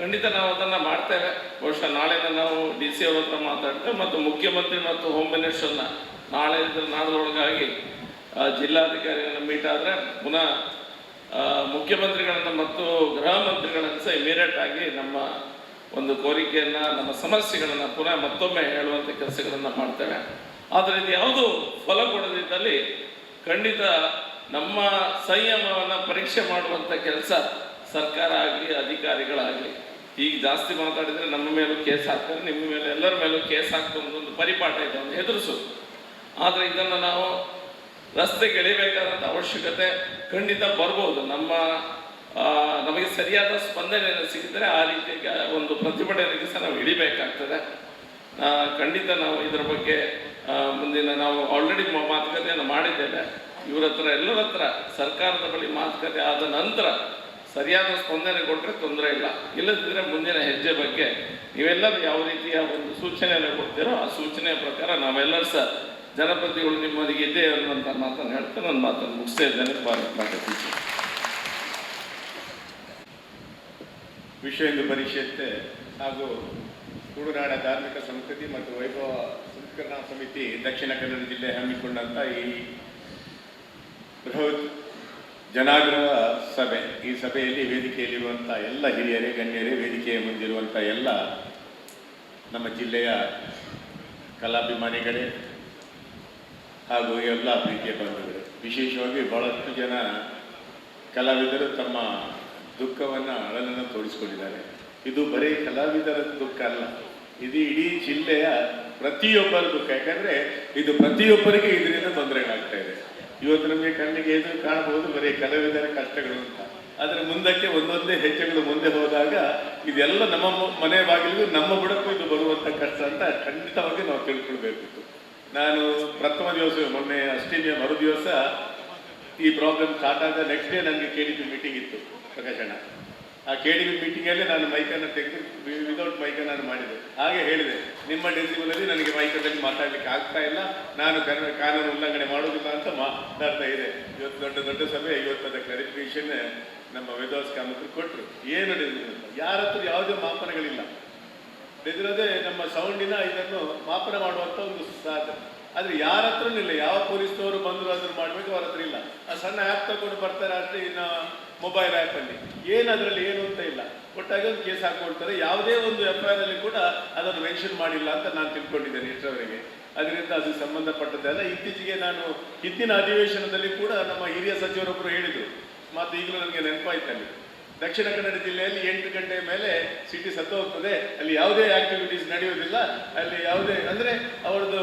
ಖಂಡಿತ ನಾವು ಅದನ್ನು ಮಾಡ್ತೇವೆ. ಬಹುಶಃ ನಾಳೆನ ನಾವು ಡಿ ಸಿ ಅವ್ರ ಹತ್ರ ಮಾತಾಡ್ತೇವೆ ಮತ್ತು ಮುಖ್ಯಮಂತ್ರಿ ಮತ್ತು ಹೋಮ್ ಮಿನಿಸ್ಟರ್ನ ನಾಳೆ ನಾಡದೊಳಗಾಗಿ ಜಿಲ್ಲಾಧಿಕಾರಿಗಳನ್ನ ಮೀಟ್ ಆದರೆ ಪುನಃ ಮುಖ್ಯಮಂತ್ರಿಗಳನ್ನು ಮತ್ತು ಗೃಹ ಮಂತ್ರಿಗಳನ್ನು ಸಹ ಇಮಿಡಿಯೇಟ್ ಆಗಿ ನಮ್ಮ ಒಂದು ಕೋರಿಕೆಯನ್ನ, ನಮ್ಮ ಸಮಸ್ಯೆಗಳನ್ನ ಪುನಃ ಮತ್ತೊಮ್ಮೆ ಹೇಳುವಂಥ ಕೆಲಸಗಳನ್ನು ಮಾಡ್ತೇವೆ. ಆದರೆ ಇದು ಯಾವುದು ಫಲ ಕೊಡದಿದ್ದಲ್ಲಿ ಖಂಡಿತ ನಮ್ಮ ಸಂಯಮವನ್ನು ಪರೀಕ್ಷೆ ಮಾಡುವಂಥ ಕೆಲಸ ಸರ್ಕಾರ ಆಗಲಿ, ಅಧಿಕಾರಿಗಳಾಗಲಿ. ಈಗ ಜಾಸ್ತಿ ಮಾತಾಡಿದರೆ ನಮ್ಮ ಮೇಲೂ ಕೇಸ್ ಹಾಕ್ತಾರೆ, ನಿಮ್ಮ ಮೇಲೆ ಎಲ್ಲರ ಮೇಲೂ ಕೇಸ್ ಹಾಕ್ತೊಂದು ಒಂದು ಪರಿಪಾಠ ಇದೆ ಒಂದು ಹೆದರಿಸು ಆದರೆ ಇದನ್ನು ನಾವು ರಸ್ತೆಗೆ ಎಳಿಬೇಕಾದಂಥ ಅವಶ್ಯಕತೆ ಖಂಡಿತ ಬರ್ಬೋದು. ನಮ್ಮ ನಮಗೆ ಸರಿಯಾದ ಸ್ಪಂದನೆಯನ್ನು ಸಿಕ್ಕಿದ್ರೆ ಆ ರೀತಿಯ ಒಂದು ಪ್ರತಿಭಟನೆಗೆ ಸಹ ನಾವು ಇಳಿಬೇಕಾಗ್ತದೆ ಖಂಡಿತ ನಾವು ಇದರ ಬಗ್ಗೆ ಮುಂದಿನ ನಾವು ಆಲ್ರೆಡಿ ಮಾತುಕತೆಯನ್ನು ಮಾಡಿದ್ದೇವೆ. ಇವರ ಹತ್ರ, ಎಲ್ಲರ ಹತ್ರ ಸರ್ಕಾರದ ಬಳಿ ಮಾತುಕತೆ ಆದ ನಂತರ ಸರಿಯಾದ ಸ್ಪಂದನೆ ಕೊಟ್ಟರೆ ತೊಂದರೆ ಇಲ್ಲ. ಇಲ್ಲದಿದ್ದರೆ ಮುಂದಿನ ಹೆಜ್ಜೆ ಬಗ್ಗೆ ನೀವೆಲ್ಲರೂ ಯಾವ ರೀತಿಯ ಒಂದು ಸೂಚನೆಯನ್ನು ಕೊಡ್ತೀರೋ ಆ ಸೂಚನೆಯ ಪ್ರಕಾರ ನಾವೆಲ್ಲರೂ ಸಹ ಜನಪ್ರತಿಗಳು ನಿಮ್ಮೊಂದಿಗೆ ಇದೆ ಅನ್ನುವಂಥ ಮಾತನ್ನು ಹೇಳ್ತಾ ನನ್ನ ಮಾತನ್ನು ಮುಗಿಸ್ತಾ ಇದ್ದೇನೆ. ವಿಶ್ವ ಹಿಂದೂ ಪರಿಷತ್ ಹಾಗೂ ತುಳುನಾಡ ಧಾರ್ಮಿಕ ಸಂಸ್ಕೃತಿ ಮತ್ತು ವೈಭವ ಸಂಸ್ಕರಣಾ ಸಮಿತಿ ದಕ್ಷಿಣ ಕನ್ನಡ ಜಿಲ್ಲೆ ಹಮ್ಮಿಕೊಂಡಂಥ ಈ ಬೃಹತ್ ಜನಾಗ್ರಹ ಸಭೆ ಈ ಸಭೆಯಲ್ಲಿ ವೇದಿಕೆಯಲ್ಲಿರುವಂಥ ಎಲ್ಲ ಹಿರಿಯರೇ, ಗಣ್ಯರೇ, ವೇದಿಕೆಯ ಮುಂದಿರುವಂಥ ಎಲ್ಲ ನಮ್ಮ ಜಿಲ್ಲೆಯ ಕಲಾಭಿಮಾನಿಗಳೇ ಹಾಗೂ ಎಲ್ಲ ಪ್ರೀತಿಯ ಬಂಧುಗಳು, ವಿಶೇಷವಾಗಿ ಬಹಳಷ್ಟು ಜನ ಕಲಾವಿದರು ತಮ್ಮ ದುಃಖವನ್ನು ಅಳಲನ್ನು ತೋರಿಸಿಕೊಂಡಿದ್ದಾರೆ. ಇದು ಬರೀ ಕಲಾವಿದರ ದುಃಖ ಅಲ್ಲ, ಇದು ಇಡೀ ಜಿಲ್ಲೆಯ ಪ್ರತಿಯೊಬ್ಬರ ದುಃಖ. ಯಾಕಂದ್ರೆ ಇದು ಪ್ರತಿಯೊಬ್ಬರಿಗೆ ಇದರಿಂದ ತೊಂದರೆಗಳಾಗ್ತಾ ಇದೆ. ಇವತ್ತು ನಮಗೆ ಕಣ್ಣಿಗೆ ಇದು ಕಾಣಬಹುದು ಬರೀ ಕಲಾವಿದರ ಕಷ್ಟಗಳು ಅಂತ. ಆದರೆ ಮುಂದಕ್ಕೆ ಒಂದೊಂದೇ ಹೆಜ್ಜೆಗಳು ಮುಂದೆ ಹೋದಾಗ ಇದೆಲ್ಲ ನಮ್ಮ ಮನೆ ಬಾಗಿಲಿಗೂ ನಮ್ಮ ಬುಡಕ್ಕೂ ಇದು ಬರುವಂಥ ಕಷ್ಟ ಅಂತ ಖಂಡಿತವಾಗಿ ನಾವು ತಿಳ್ಕೊಳ್ಬೇಕಿತ್ತು. ನಾನು ಪ್ರಥಮ ದಿವಸ, ಮೊನ್ನೆ ಅಷ್ಟಮಿಯ ಮರು ದಿವಸ ಈ ಪ್ರಾಬ್ಲಮ್ ಸ್ಟಾರ್ಟ್ ಆದ ನೆಕ್ಸ್ಟ್ ಡೇ ನನಗೆ ಕೆ ಡಿ ಪಿ ಮೀಟಿಂಗ್ ಇತ್ತು ಪ್ರಕಾಶಣ ಆ ಕೆ ಡಿ ಪಿ ಮೀಟಿಂಗಲ್ಲಿ ನಾನು ಮೈಕನ್ನು ತೆಗೆದು ವಿದೌಟ್ ಮೈಕನ್ನು ನಾನು ಮಾಡಿದೆ. ಹಾಗೆ ಹೇಳಿದೆ, ನಿಮ್ಮ ಡೆಸಿಬಲಲ್ಲಿ ನನಗೆ ಮೈಕದಲ್ಲಿ ಮಾತಾಡಲಿಕ್ಕೆ ಆಗ್ತಾ ಇಲ್ಲ, ನಾನು ಕಾನೂನು ಉಲ್ಲಂಘನೆ ಮಾಡೋದಿಲ್ಲ ಅಂತ ಮಾತಾಡ್ತಾ ಇದೆ. ಇವತ್ತು ದೊಡ್ಡ ದೊಡ್ಡ ಸಭೆ ಇವತ್ತದ ಕ್ಲಾರಿಫಿಕೇಶನ್ ನಮ್ಮ ವೇದವಾಸ್ ಕಾಮಕರು ಕೊಟ್ಟರು ಏನು ಯಾರ ಹತ್ರ ಯಾವುದೇ ಮಾಪನಗಳಿಲ್ಲ. ಬೆದಿರೋದೇ ನಮ್ಮ ಸೌಂಡಿನ ಇದನ್ನು ಮಾಪನ ಮಾಡುವಂಥ ಒಂದು ಸಾಧ್ಯ. ಆದರೆ ಯಾರ ಹತ್ರನೂ ಇಲ್ಲ. ಯಾವ ಪೊಲೀಸ್ನವರು ಬಂದರು ಅದನ್ನು ಮಾಡಬೇಕು, ಅವ್ರ ಹತ್ರ ಇಲ್ಲ. ಆ ಸಣ್ಣ ಆ್ಯಪ್ ತಗೊಂಡು ಬರ್ತಾರೆ ಅಷ್ಟೇ ಇನ್ನು ಮೊಬೈಲ್ ಆ್ಯಪಲ್ಲಿ ಏನು ಅದರಲ್ಲಿ ಏನು ಅಂತ ಇಲ್ಲ. ಒಟ್ಟಾಗಿ ಒಂದು ಕೇಸ್ ಹಾಕ್ಕೊಳ್ತಾರೆ ಯಾವುದೇ ಒಂದು ಎಫ್ ಐ ಅಲ್ಲಿ ಕೂಡ ಅದನ್ನು ಮೆನ್ಷನ್ ಮಾಡಿಲ್ಲ ಅಂತ ನಾನು ತಿಳ್ಕೊಂಡಿದ್ದೇನೆ ಇಷ್ಟರವರೆಗೆ. ಅದರಿಂದ ಅದು ಸಂಬಂಧಪಟ್ಟದ್ದೆಲ್ಲ ಇತ್ತೀಚೆಗೆ ನಾನು ಹಿಂದಿನ ಅಧಿವೇಶನದಲ್ಲಿ ಕೂಡ ನಮ್ಮ ಹಿರಿಯ ಸಚಿವರೊಬ್ಬರು ಹೇಳಿದರು. ಮತ್ತು ಈಗಲೂ ನನಗೆ ನೆನಪಾಯ್ತಲ್ಲಿ. ದಕ್ಷಿಣ ಕನ್ನಡ ಜಿಲ್ಲೆಯಲ್ಲಿ ಎಂಟು ಗಂಟೆ ಮೇಲೆ ಸಿಟಿ ಸತ್ತು ಹೋಗ್ತದೆ. ಅಲ್ಲಿ ಯಾವುದೇ ಆಕ್ಟಿವಿಟೀಸ್ ನಡೆಯುವುದಿಲ್ಲ. ಅಲ್ಲಿ ಯಾವುದೇ, ಅಂದ್ರೆ ಅವ್ರದ್ದು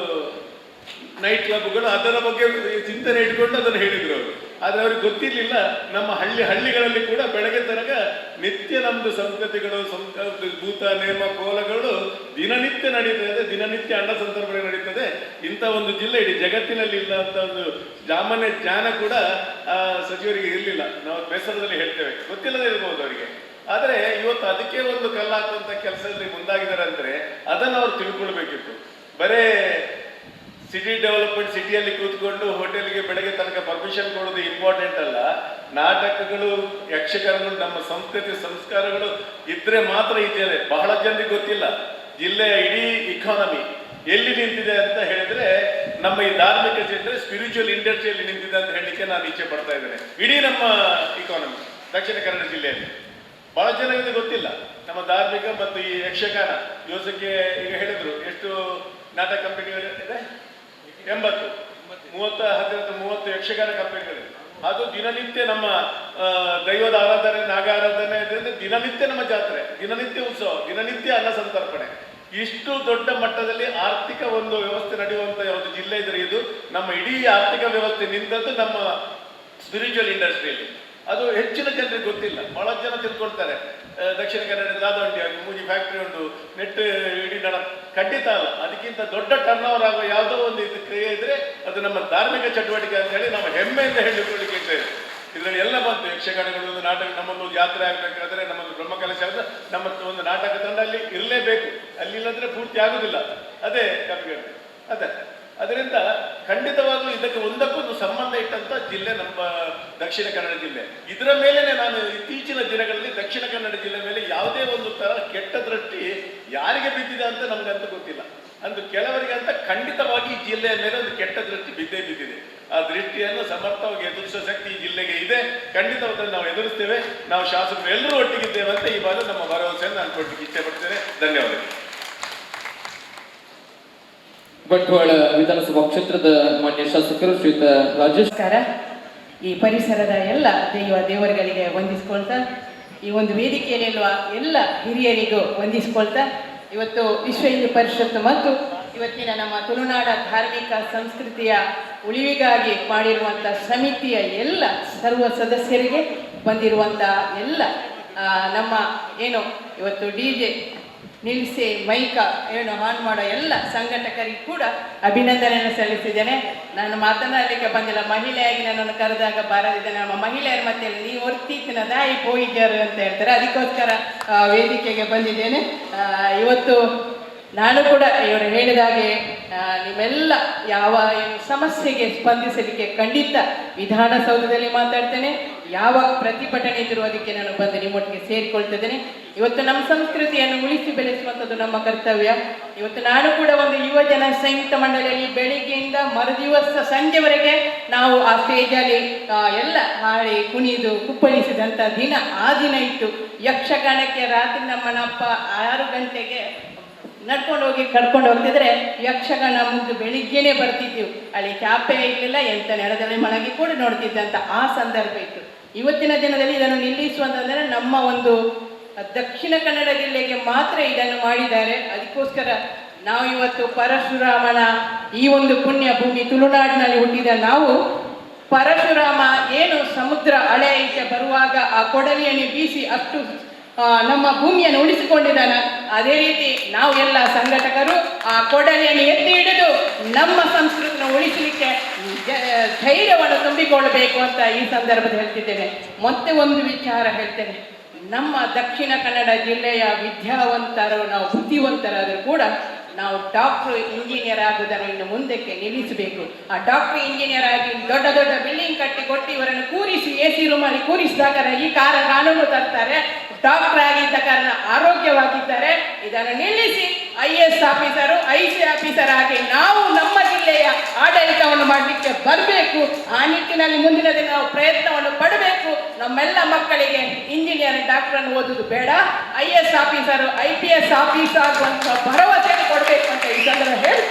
ನೈಟ್ ಕ್ಲಬ್ಗಳು ಅದರ ಬಗ್ಗೆ ಚಿಂತನೆ ಇಟ್ಕೊಂಡು ಅದನ್ನು ಹೇಳಿದ್ರು ಅವರು. ಆದ್ರೆ ಅವ್ರಿಗೆ ಗೊತ್ತಿರಲಿಲ್ಲ, ನಮ್ಮ ಹಳ್ಳಿ ಹಳ್ಳಿಗಳಲ್ಲಿ ಕೂಡ ಬೆಳಗ್ಗೆ ತನಕ ನಿತ್ಯ ನಮ್ಮದು ಸಂಸ್ಕೃತಿಗಳು ಸಂಸ್ಕೃತಿ ಭೂತ, ನೇಮ, ಕೋಲಗಳು ದಿನನಿತ್ಯ ನಡೀತದೆ ದಿನನಿತ್ಯ ಅಣ್ಣ ಸಂದರ್ಭಗಳು ನಡೀತದೆ. ಇಂಥ ಒಂದು ಜಿಲ್ಲೆ ಇಡೀ ಜಗತ್ತಿನಲ್ಲಿ ಇಲ್ಲ ಅಂತ ಒಂದು ಸಾಮಾನ್ಯ ಜ್ಞಾನ ಕೂಡ ಆ ಸಚಿವರಿಗೆ ಇರಲಿಲ್ಲ. ನಾವು ಬೇಸರದಲ್ಲಿ ಹೇಳ್ತೇವೆ. ಗೊತ್ತಿಲ್ಲದೆ ಇರ್ಬೋದು ಅವರಿಗೆ. ಆದರೆ ಇವತ್ತು ಅದಕ್ಕೆ ಒಂದು ಕಲ್ಲು ಹಾಕುವಂತ ಕೆಲಸದಲ್ಲಿ ಮುಂದಾಗಿದ್ದಾರೆ ಅಂದರೆ ಅದನ್ನು ಅವ್ರು ತಿಳ್ಕೊಳ್ಬೇಕಿತ್ತು. ಬರೇ ಸಿಟಿ ಡೆವಲಪ್ಮೆಂಟ್ ಸಿಟಿಯಲ್ಲಿ ಕೂತ್ಕೊಂಡು ಹೋಟೆಲ್ಗೆ ಬೆಳಗ್ಗೆ ತನಕ ಪರ್ಮಿಷನ್ ಕೊಡೋದು ಇಂಪಾರ್ಟೆಂಟ್ ಅಲ್ಲ. ನಾಟಕಗಳು, ಯಕ್ಷಗಾನಗಳು, ನಮ್ಮ ಸಂಸ್ಕೃತಿ, ಸಂಸ್ಕಾರಗಳು ಇದ್ರೆ ಮಾತ್ರ ಜಿಲ್ಲೆ ಬಹಳ ಜನರಿಗೆ ಗೊತ್ತಿಲ್ಲ. ಜಿಲ್ಲೆಯ ಇಡೀ ಇಕಾನಮಿ ಎಲ್ಲಿ ನಿಂತಿದೆ ಅಂತ ಹೇಳಿದ್ರೆ ನಮ್ಮ ಈ ಧಾರ್ಮಿಕ ಕ್ಷೇತ್ರ ಸ್ಪಿರಿಚುವಲ್ ಇಂಡಸ್ಟ್ರಿಯಲ್ಲಿ ನಿಂತಿದೆ ಅಂತ ಹೇಳಲಿಕ್ಕೆ ನಾನು ಇಚ್ಛೆ ಪಡ್ತಾ ಇದ್ದೇನೆ. ಇಡೀ ನಮ್ಮ ಇಕಾನಮಿ ದಕ್ಷಿಣ ಕನ್ನಡ ಜಿಲ್ಲೆಯಲ್ಲಿ. ಬಹಳ ಜನರಿಗೆ ಗೊತ್ತಿಲ್ಲ. ನಮ್ಮ ಧಾರ್ಮಿಕ ಮತ್ತು ಈ ಯಕ್ಷಗಾನ. ದಿವಸಕ್ಕೆ ಈಗ ಹೇಳಿದ್ರು, ಎಷ್ಟು ನಾಟಕ ಕಂಪನಿಗಳು ಇದೆ? ಎಂಬತ್ತು. ಮೂವತ್ತ ಹತ್ತಿರದ ಮೂವತ್ತು ಯಕ್ಷಗಾನ ಕಪ್ಪೆಗಳು. ಅದು ದಿನನಿತ್ಯ ನಮ್ಮ ದೈವದ ಆರಾಧನೆ, ನಾಗ ಆರಾಧನೆ ಇದರಿಂದ ದಿನನಿತ್ಯ ನಮ್ಮ ಜಾತ್ರೆ, ದಿನನಿತ್ಯ ಉತ್ಸವ, ದಿನನಿತ್ಯ ಅನ್ನ ಸಂತರ್ಪಣೆ. ಇಷ್ಟು ದೊಡ್ಡ ಮಟ್ಟದಲ್ಲಿ ಆರ್ಥಿಕ ಒಂದು ವ್ಯವಸ್ಥೆ ನಡೆಯುವಂತ ಒಂದು ಜಿಲ್ಲೆ ಇದ್ರೆ ಇದು ನಮ್ಮ ಇಡೀ ಆರ್ಥಿಕ ವ್ಯವಸ್ಥೆ ನಿಂತದ್ದು ನಮ್ಮ ಸ್ಪಿರಿಚುವಲ್ ಇಂಡಸ್ಟ್ರಿಯಲ್ಲಿ ಅದು ಹೆಚ್ಚಿನ ಜನರಿಗೆ ಗೊತ್ತಿಲ್ಲ. ಬಹಳ ಜನ ತಿಳ್ಕೊಳ್ತಾರೆ. ದಕ್ಷಿಣ ಕನ್ನಡ ದಾದೊಂಡಿ ಆಗಿ ಮೂಜಿ ಫ್ಯಾಕ್ಟ್ರಿ ಉಂಟು ನೆಟ್ ಇಡೀ ನಡ ಖಂಡಿತ ಅಲ್ಲ. ಅದಕ್ಕಿಂತ ದೊಡ್ಡ ಟರ್ನ್ ಓವರ್ ಆಗುವ ಯಾವುದೋ ಒಂದು ಇದು ಕ್ರಿಯೆ ಇದ್ರೆ ಅದು ನಮ್ಮ ಧಾರ್ಮಿಕ ಚಟುವಟಿಕೆ ಅಂತ ಹೇಳಿ ನಾವು ಹೆಮ್ಮೆಯಿಂದ ಹೇಳಿಕೊಳ್ಳಿಕ್ಕೆ ಇದ್ದೇವೆ. ಇದರಲ್ಲಿ ಎಲ್ಲ ಬಂತು. ಯಕ್ಷಗಾನಗಳು ಒಂದು ನಾಟಕ ನಮ್ಮೊಂದು ಜಾತ್ರೆ ಆಗಬೇಕಾದ್ರೆ ನಮ್ಮದು ಬ್ರಹ್ಮಕಲಶ ಆದ್ರೆ ನಮ್ಮ ಒಂದು ನಾಟಕ ತಂಡ ಅಲ್ಲಿ ಇರಲೇಬೇಕು. ಅಲ್ಲಿ ಇಲ್ಲದ್ರೆ ಪೂರ್ತಿ ಆಗುದಿಲ್ಲ. ಅದೇ ಕವಿಗಳು ಅದೇ. ಅದರಿಂದ ಖಂಡಿತವಾಗ್ಲೂ ಇದಕ್ಕೆ ಒಂದಕ್ಕೊಂದು ಸಂಬಂಧ ಇಟ್ಟಂತ ಜಿಲ್ಲೆ ನಮ್ಮ ದಕ್ಷಿಣ ಕನ್ನಡ ಜಿಲ್ಲೆ. ಇದರ ಮೇಲೆನೆ ನಾನು ಇತ್ತೀಚಿನ ದಿನಗಳಲ್ಲಿ ದಕ್ಷಿಣ ಕನ್ನಡ ಜಿಲ್ಲೆ ಮೇಲೆ ಯಾವುದೇ ಒಂದು ತರ ಕೆಟ್ಟ ದೃಷ್ಟಿ ಯಾರಿಗೆ ಬಿದ್ದಿದೆ ಅಂತ ನಮ್ಗಂತೂ ಗೊತ್ತಿಲ್ಲ. ಅಂದ್ರೆ ಕೆಲವರಿಗೆ ಅಂತ ಖಂಡಿತವಾಗಿ ಈ ಜಿಲ್ಲೆಯ ಮೇಲೆ ಒಂದು ಕೆಟ್ಟ ದೃಷ್ಟಿ ಬಿದ್ದೇ ಬಿದ್ದಿದೆ. ಆ ದೃಷ್ಟಿಯನ್ನು ಸಮರ್ಥವಾಗಿ ಎದುರಿಸುವ ಶಕ್ತಿ ಈ ಜಿಲ್ಲೆಗೆ ಇದೆ. ಖಂಡಿತವಾಗಿ ನಾವು ಎದುರಿಸ್ತೇವೆ. ನಾವು ಶಾಸಕರು ಎಲ್ಲರೂ ಒಟ್ಟಿಗಿದ್ದೇವೆ ಅಂತ ಈ ಬಾರಿ ನಮ್ಮ ಭರವಸೆಯನ್ನು ನಾನು ಕೊಡ್ಲಿಕ್ಕೆ ಇಚ್ಛೆ ಪಡ್ತೇನೆ ಧನ್ಯವಾದಗಳು. ಬಂಟ್ವಾಳ ವಿಧಾನಸಭಾ ಕ್ಷೇತ್ರದ ಮಾನ್ಯ ಶಾಸಕರು ಶ್ರೀಯುತ ರಾಜೇಶ್. ಈ ಪರಿಸರದ ಎಲ್ಲ ದೈವ ದೇವರುಗಳಿಗೆ ವಂದಿಸ್ಕೊಳ್ತಾ, ಈ ಒಂದು ವೇದಿಕೆಯಲ್ಲಿರುವ ಎಲ್ಲ ಹಿರಿಯರಿಗೂ ವಂದಿಸ್ಕೊಳ್ತಾ, ಇವತ್ತು ವಿಶ್ವ ಹಿಂದೂ ಪರಿಷತ್ತು ಮತ್ತು ಇವತ್ತಿನ ನಮ್ಮ ತುಳುನಾಡ ಧಾರ್ಮಿಕ ಸಂಸ್ಕೃತಿಯ ಉಳಿವಿಗಾಗಿ ಮಾಡಿರುವಂಥ ಸಮಿತಿಯ ಎಲ್ಲ ಸರ್ವ ಸದಸ್ಯರಿಗೆ ಬಂದಿರುವಂಥ ಎಲ್ಲ ನಮ್ಮ ಏನು ಇವತ್ತು ಡಿ ಜೆ ನಿಲ್ಲಿಸಿ ಮೈಕ ಏನು ಆನ್ ಮಾಡೋ ಎಲ್ಲ ಸಂಘಟಕರಿಗೆ ಕೂಡ ಅಭಿನಂದನೆಯನ್ನು ಸಲ್ಲಿಸಿದ್ದೇನೆ. ನಾನು ಮಾತನಾಡಲಿಕ್ಕೆ ಬಂದಿಲ್ಲ. ಮಹಿಳೆಯಾಗಿ ನನ್ನನ್ನು ಕರೆದಾಗ ಬಾರದಿದ್ದೇನೆ ನಮ್ಮ ಮಹಿಳೆಯರ ಮತ್ತೆ ನೀವು ಹೊರ್ತೀತಿನ ದಾಯಿ ಹೋಗಿದ್ದರು ಅಂತ ಹೇಳ್ತಾರೆ. ಅದಕ್ಕೋಸ್ಕರ ವೇದಿಕೆಗೆ ಬಂದಿದ್ದೇನೆ. ಇವತ್ತು ನಾನು ಕೂಡ ಇವರು ಹೇಳಿದ ಹಾಗೆ ಆ, ನಿಮ್ಮೆಲ್ಲ ಯಾವ ಸಮಸ್ಯೆಗೆ ಸ್ಪಂದಿಸಲಿಕ್ಕೆ ಖಂಡಿತ ವಿಧಾನಸೌಧದಲ್ಲಿ ಮಾತಾಡ್ತೇನೆ. ಯಾವ ಪ್ರತಿಭಟನೆ ಇದ್ರೂ ಅದಕ್ಕೆ ನಾನು ಬಂದು ನಿಮ್ಮೊಟ್ಟಿಗೆ ಸೇರಿಕೊಳ್ತಿದ್ದೇನೆ. ಇವತ್ತು ನಮ್ಮ ಸಂಸ್ಕೃತಿಯನ್ನು ಉಳಿಸಿ ಬೆಳೆಸುವಂಥದ್ದು ನಮ್ಮ ಕರ್ತವ್ಯ. ಇವತ್ತು ನಾನು ಕೂಡ ಒಂದು ಯುವ ಜನ ಸಂಯುಕ್ತ ಮಂಡಳಿಯಲ್ಲಿ ಬೆಳಿಗ್ಗೆಯಿಂದ ಮರುದಿವಸ ಸಂಜೆವರೆಗೆ ನಾವು ಆ ಸ್ಟೇಜಲ್ಲಿ ಎಲ್ಲ ಹಾಡಿ, ಕುಣಿದು, ಕುಪ್ಪಳಿಸಿದಂಥ ದಿನ, ಆ ದಿನ ಇತ್ತು. ಯಕ್ಷಗಾನಕ್ಕೆ ರಾತ್ರಿ ನಮ್ಮನಪ್ಪ ಆರು ಗಂಟೆಗೆ ನಡ್ಕೊಂಡು ಹೋಗಿ ಕರ್ಕೊಂಡು ಹೋಗ್ತಿದ್ರೆ ಯಕ್ಷಗಾನ ಮುಂದೆ ಬೆಳಿಗ್ಗೆನೆ ಬರ್ತಿದ್ದೀವಿ ಅಲ್ಲಿ ಚಾಪೆ ಇರಲಿಲ್ಲ, ಎಂತ ನೆಲದಲ್ಲಿ ಮಲಗಿ ಕೂಡ ನೋಡ್ತಿದ್ದಂತ ಆ ಸಂದರ್ಭ ಇತ್ತು. ಇವತ್ತಿನ ದಿನದಲ್ಲಿ ಇದನ್ನು ನಿಲ್ಲಿಸುವಂತಂದ್ರೆ ನಮ್ಮ ಒಂದು ದಕ್ಷಿಣ ಕನ್ನಡ ಜಿಲ್ಲೆಗೆ ಮಾತ್ರ ಇದನ್ನು ಮಾಡಿದ್ದಾರೆ. ಅದಕ್ಕೋಸ್ಕರ ನಾವು ಇವತ್ತು ಪರಶುರಾಮನ ಈ ಒಂದು ಪುಣ್ಯ ಭೂಮಿ ತುಳುನಾಡಿನಲ್ಲಿ ಹುಟ್ಟಿದ ನಾವು, ಪರಶುರಾಮ ಏನು ಸಮುದ್ರ ಈಚೆ ಬರುವಾಗ ಆ ಕೊಡಲಿಯನ್ನು ಬೀಸಿ ಅಷ್ಟು ನಮ್ಮ ಭೂಮಿಯನ್ನು ಉಳಿಸಿಕೊಂಡಿದ್ದಾನ. ಅದೇ ರೀತಿ ನಾವು ಎಲ್ಲ ಸಂಘಟಕರು ಆ ಕೊಡಲಿಯನ್ನು ಎತ್ತಿ ಹಿಡಿದು ನಮ್ಮ ಸಂಸ್ಕೃತಿನ ಉಳಿಸಲಿಕ್ಕೆ ಧೈರ್ಯವನ್ನು ತುಂಬಿಕೊಳ್ಳಬೇಕು ಅಂತ ಈ ಸಂದರ್ಭದಲ್ಲಿ ಹೇಳ್ತಿದ್ದೇನೆ. ಮತ್ತೆ ಒಂದು ವಿಚಾರ ಹೇಳ್ತೇನೆ. ನಮ್ಮ ದಕ್ಷಿಣ ಕನ್ನಡ ಜಿಲ್ಲೆಯ ವಿದ್ಯಾವಂತರು, ನಾವು ಬುದ್ಧಿವಂತರಾದರೂ ಕೂಡ ನಾವು ಡಾಕ್ಟ್ರು, ಇಂಜಿನಿಯರ್ ಆಗುವುದನ್ನು ಇನ್ನು ಮುಂದಕ್ಕೆ ನಿಲ್ಲಿಸಬೇಕು. ಆ ಡಾಕ್ಟ್ರು, ಇಂಜಿನಿಯರ್ ಆಗಿ ದೊಡ್ಡ ದೊಡ್ಡ ಬಿಲ್ಡಿಂಗ್ ಕಟ್ಟಿ ಕೊಟ್ಟು ಇವರನ್ನು ಕೂರಿಸಿ, ಎ ಸಿ ರೂಮಲ್ಲಿ ಕೂರಿಸಿದಾಗ ಈ ಕಾರ ಕಾನೂನು ತರ್ತಾರೆ. ಡಾಕ್ಟರ್ ಆಗಿದ್ದ ಕಾರಣ ಆರೋಗ್ಯವಾಗಿದ್ದಾರೆ ಇದನ್ನು ನಿಲ್ಲಿಸಿ I S officer, I C officer ಆಗಿ ನಾವು ನಮ್ಮ ಜಿಲ್ಲೆಯ ಆಡಳಿತವನ್ನು ಮಾಡಲಿಕ್ಕೆ ಬರಬೇಕು. ಆ ನಿಟ್ಟಿನಲ್ಲಿ ಮುಂದಿನ ದಿನ ನಾವು ಪ್ರಯತ್ನವನ್ನು ಪಡಬೇಕು. ನಮ್ಮೆಲ್ಲ ಮಕ್ಕಳಿಗೆ ಇಂಜಿನಿಯರಿಂಗ್ ಡಾಕ್ಟರ್ ಅನ್ನು ಓದುದು ಬೇಡ. I S officer, I P S officer ಆಗುವಂಥ ಭರವಸೆಯನ್ನು ಕೊಡಬೇಕು ಅಂತ ಈ ಸಂದರ್ಭ ಹೇಳಿ